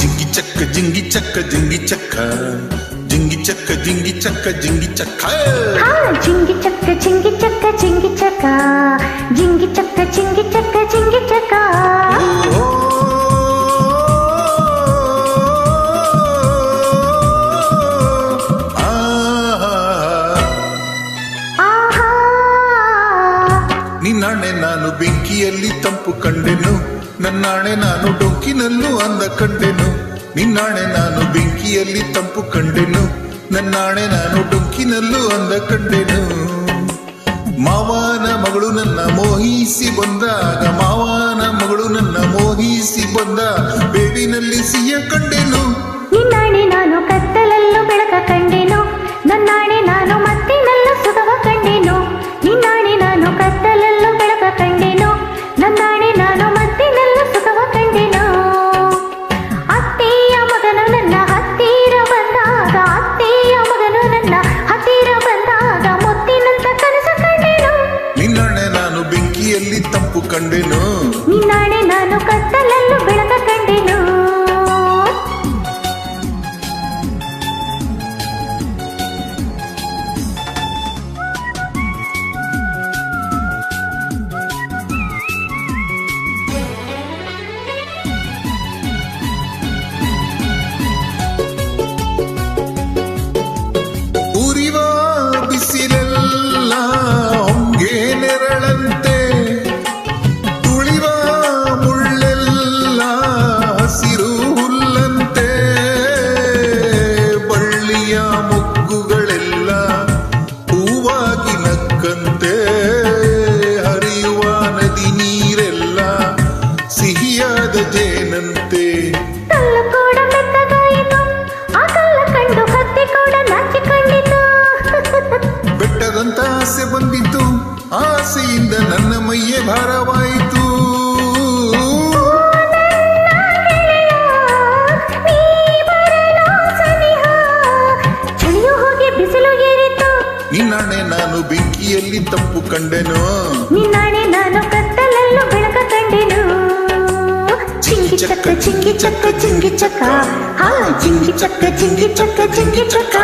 ஜிங்கி சக்க ஜிங்கி சக்க ஜிங்கி சக்க ஜிங்கி சக்க ஜிங்கி சக்க ஜிங்கி சக்க ನಿನ್ನಾಣೆ ನಾನು ಬೆಂಕಿಯಲ್ಲಿ ತಂಪು ಕಂಡೆನು. ನನ್ನಾಣೆ ನಾನು ಡೊಂಕಿನಲ್ಲೂ ಅಂದ ಕಂಡೆನು. ನಿನ್ನಾಣೆ ನಾನು ಬೆಂಕಿಯಲ್ಲಿ ತಂಪು ಕಂಡೆನು. ನನ್ನಾಣೆ ನಾನು ಡೊಂಕಿನಲ್ಲೂ ಅಂದ ಕಂಡೆನು. ಮಾವನ ಮಗಳು ನನ್ನ ಮೋಹಿಸಿ ಬಂದಾಗ, ಮಾವನ ಮಗಳು ನನ್ನ ಮೋಹಿಸಿ ಬಂದ ಬೇವಿನಲ್ಲಿ ಸಿಹಿಯ ಕಂಡೆನು. ನಾಚಿಕೊಂಡಿತು ಬೆಟ್ಟದಂತ ಆಸೆ ಬಂದಿತ್ತು. ಆಸೆಯಿಂದ ನನ್ನ ಮೈಯೆ ಭಾರವಾಯಿತು. ನಿನ್ನಾಣೆ ನಾನು ಬೆಂಕಿಯಲ್ಲಿ ತಪ್ಪು ಕಂಡೆನು. ನಿನ್ನಾಣೆ ನಾನು ಕತ್ತಲಲ್ಲೂ ಬೆಳಕ ಕಂಡೆನು. చింగి చక్క చింగి చక్క చింగి చక్క. చింగి చక్క చింగి చక్క చింగి చక్క.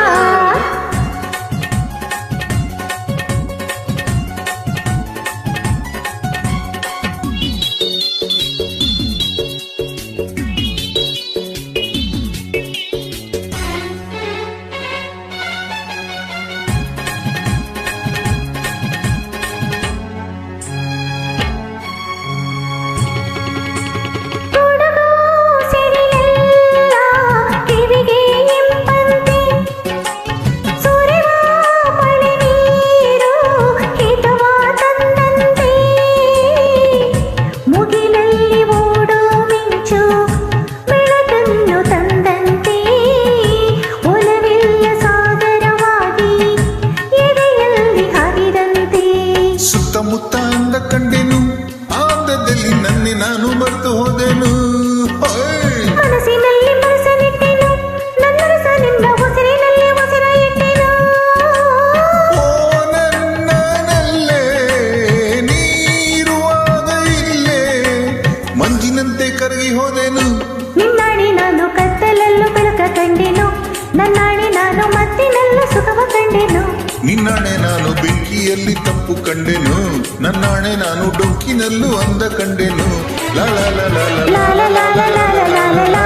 ನಿನ್ನಣೆ ನಾನು ಬೆಂಕಿಯಲ್ಲಿ ತಪ್ಪು ಕಂಡೆನು ನನ್ನಣೆ ನಾನು ಡೊಂಕಿನಲ್ಲೂ ಅಂದ ಕಂಡೆನು ಲಾಲ ಲಾಲ ಲಾಲ ಲಾಲ ಲಾಲ ಲಾಲ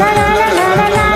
ಲಾಲ ಲಾಲ ಲಾಲ